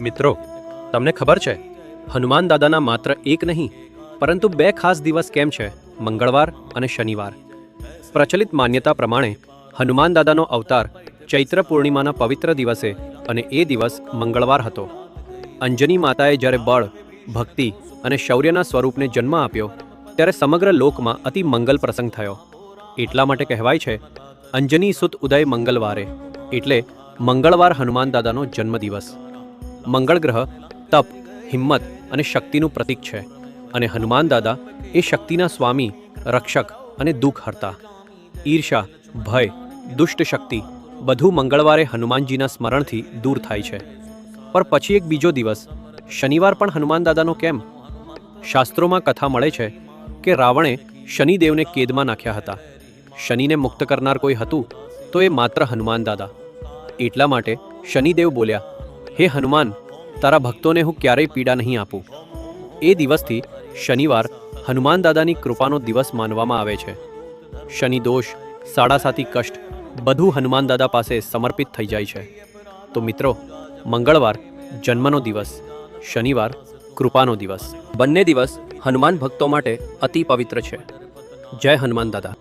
મિત્રો, તમને ખબર છે, હનુમાન દાદાના માત્ર એક નહીં, પરંતુ બે ખાસ દિવસ કેમ છે? મંગળવાર અને શનિવાર. પ્રચલિત માન્યતા પ્રમાણે, હનુમાન દાદાનો અવતાર ચૈત્ર પૂર્ણિમાના પવિત્ર દિવસે અને એ દિવસ મંગળવાર હતો. અંજની માતાએ જ્યારે બળ, ભક્તિ અને શૌર્યના સ્વરૂપને જન્મ આપ્યો, ત્યારે સમગ્ર લોકમાં અતિ મંગલ પ્રસંગ થયો. એટલા માટે કહેવાય છે, અંજની સુત ઉદય મંગળવારે, એટલે મંગળવાર હનુમાન દાદાનો જન્મદિવસ. મંગળ ગ્રહ, તપ, હિંમત અને શક્તિનું પ્રતીક છે. અને હનુમાન દાદા એ શક્તિના સ્વામી, રક્ષક અને દુઃખ હરતા. ઈર્ષા ભય, દુષ્ટ શક્તિ બધું મંગળવારે હનુમાનજીના સ્મરણથી દૂર થાય છે. પણ પછી એક બીજો દિવસ, શનિવાર પણ હનુમાન દાદાનો કેમ? શાસ્ત્રોમાં કથા મળે છે કે રાવણે શનિદેવને કેદમાં નાખ્યા હતા. શનિને મુક્ત કરનાર કોઈ હતું તો એ માત્ર હનુમાન દાદા. એટલા માટે શનિદેવ બોલ્યા હે હનુમાન, તારા ભક્તોને હું ક્યારેય પીડા નહીં આપું. એ દિવસથી શનિવાર હનુમાન દાદાની કૃપાનો દિવસ માનવામાં આવે છે. શનિ દોષ સાડાસાતી કષ્ટ બધું હનુમાન દાદા પાસે સમર્પિત થઈ જાય છે. તો મિત્રો, મંગળવાર જન્મનો દિવસ, શનિવાર કૃપાનો દિવસ. બંને દિવસ હનુમાન ભક્તો માટે અતિ પવિત્ર છે. જય હનુમાન દાદા.